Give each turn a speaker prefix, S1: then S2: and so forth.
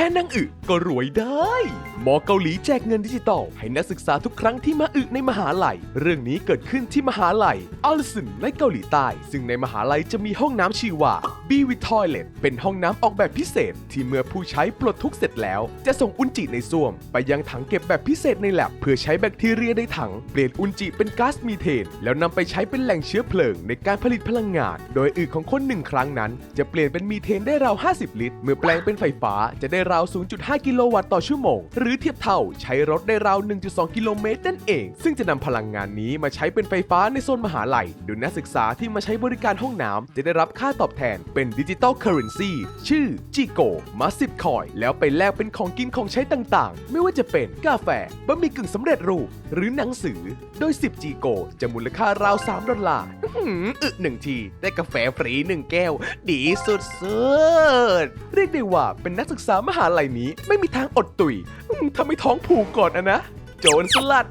S1: ค่นั่งอึก็รวยได้ หมอเกาหลีแจกเงินดิจิตอลให้นักศึกษาทุกครั้งที่มาอึในมหาลัย เรื่องนี้เกิดขึ้นที่มหาลัยอัลซินในเกาหลีใต้ ซึ่งในมหาลัยจะมีห้องน้ำชื่อว่า b w i t Toilet เป็นห้องน้ำออกแบบพิเศษ ที่เมื่อผู้ใช้ปลดทุกเสร็จแล้ว จะส่งอุจจิในส้วม ไปยังถังเก็บแบบพิเศษในแลบเพื่อใช้แบคทีเรียในถัง เปลี่ยนอุจจิเป็นก๊าซมีเทน แล้วนำไปใช้เป็นแหล่งเชื้อเพลิงในการผลิตพลังงาน โดยอึของคนหนึ่งครั้งนั้น จะเปลี่ยนเป็นมีเทนได้ราว 50 ลิตร เมื่อแปลงเป็นไฟฟ้าจะได้ราว 0.5 กิโลวัตต์ต่อชั่วโมง หรือเทียบเท่าใช้รถได้ราว 1.2 กิโลเมตรนั่นเอง ซึ่งจะนำพลังงานนี้มาใช้เป็นไฟฟ้าในโซนมหาลัย โดยนักศึกษาที่มาใช้บริการห้องน้ำจะได้รับค่าตอบแทนเป็นดิจิ t a ลเคอร์เรนซีชื่อจิโกมาสิบคอย แล้วไปแลกเป็นของกินของใช้ต่างๆ ไม่ว่าจะเป็นกาแฟบะหมี่กึ่งสำเร็จรูป หรือหนังสือ โดย 10จีโกจะมูลค่าราว 3 ดอลลาร์อึหนึ่งที ได้กาแฟฟรีหนึ่งแก้ว ดีสุดๆเรียกได้ว่าเป็นนักศึกษามหาลัยนี้ไม่มีทางอดตุยถ้าไม่ท้องผูกก่อนอะนะ โจรสลัด